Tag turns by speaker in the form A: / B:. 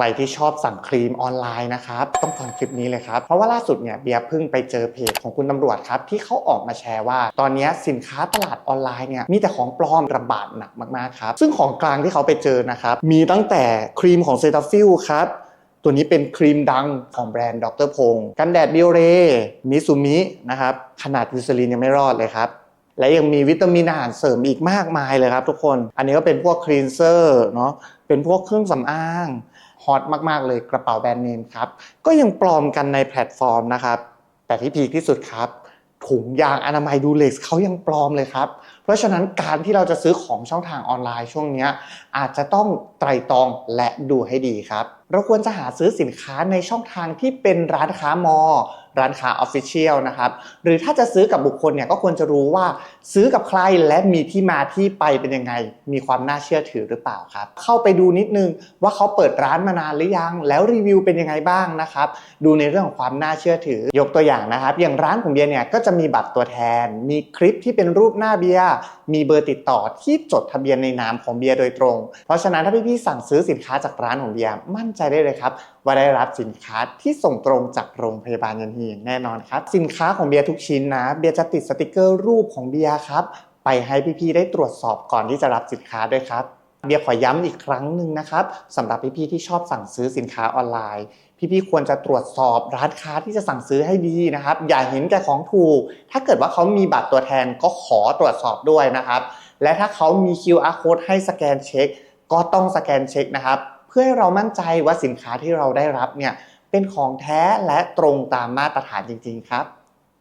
A: ใครที่ชอบสั่งครีมออนไลน์นะครับ ต้องฟังคลิปนี้เลยครับ เพราะว่าล่าสุดเนี่ยเบียร์เพิ่งไปเจอเพจของคุณตำรวจครับที่เขาออกมาแชร์ว่า ตอนนี้สินค้าตลาดออนไลน์เนี่ยมีแต่ของปลอมระบาดหนักมากๆครับ ซึ่งของกลางที่เขาไปเจอนะครับ มีตั้งแต่ครีมของเซตาฟิลครับตัวนี้เป็นครีมดังของแบรนด์ดรพงศ์กันแดดบิโอเรมิซูมินะครับขนาดวิสลีนยังไม่รอดเลยครับและยังมีวิตามินอาหารเสริมอีกมากมายเลยครับทุกคน อันนี้ก็เป็นพวกคลีนเซอร์เนาะเป็นพวกเครื่องสำอาง ฮอตมากๆเลยกระเป๋าแบรนด์เนมครับ ก็ยังปลอมกันในแพลตฟอร์มนะครับ แต่ที่พีคที่สุดครับ ถุงยางอนามัยดูเล็กเขายังปลอมเลยครับ เพราะฉะนั้นการที่เราจะซื้อของช่องทางออนไลน์ช่วงนี้อาจจะต้องไตรตรองและดูให้ดีครับ เราควรจะหาซื้อสินค้าในช่องทางที่เป็นร้านค้ามอ ร้านค้าออฟฟิเชียลนะครับหรือถ้าจะซื้อกับบุคคลเนี่ยก็ควรจะรู้ว่าซื้อกับใครและมีที่มาที่ไปเป็นยังไง มีความน่าเชื่อถือหรือเปล่าครับ เข้าไปดูนิดนึงว่าเขาเปิดร้านมานานหรือยัง แล้วรีวิวเป็นยังไงบ้างนะครับดูในเรื่องของความน่าเชื่อถือ ยกตัวอย่างนะครับ อย่างร้านของเบียร์เนี่ยก็จะมีบัตรตัวแทน มีคลิปที่เป็นรูปหน้าเบียร์มีเบอร์ติดต่อที่จดทะเบียนในนามของเบียร์โดยตรง เพราะฉะนั้นถ้าพี่ๆสั่งซื้อสินค้าจากร้านของเบียร์มั่นใจได้เลยครับว่าได้รับสินค้าที่ส่งตรงจากโรงพยาบาลยันฮีอย่างแน่นอนครับ สินค้าของเบียร์ทุกชิ้นนะ เบียร์จะติดสติกเกอร์รูปของเบียร์ครับ ไปให้พี่ๆได้ตรวจสอบก่อนที่จะรับสินค้าด้วยครับเบียร์ขอย้ำอีกครั้งหนึ่งนะครับสำหรับพี่ๆที่ชอบสั่งซื้อสินค้าออนไลน์ พี่ๆควรจะตรวจสอบร้านค้าที่จะสั่งซื้อให้ดีนะครับ อย่าเห็นแก่ของถูก ถ้าเกิดว่าเขามีบัตรตัวแทนก็ขอตรวจสอบด้วยนะครับ และถ้าเขามี QR code ให้สแกนเช็ค ก็ต้องสแกนเช็คนะครับ เพื่อให้เรามั่นใจว่าสินค้าที่เราได้รับเนี่ย เป็นของแท้และตรงตามมาตรฐานจริง ๆ ครับ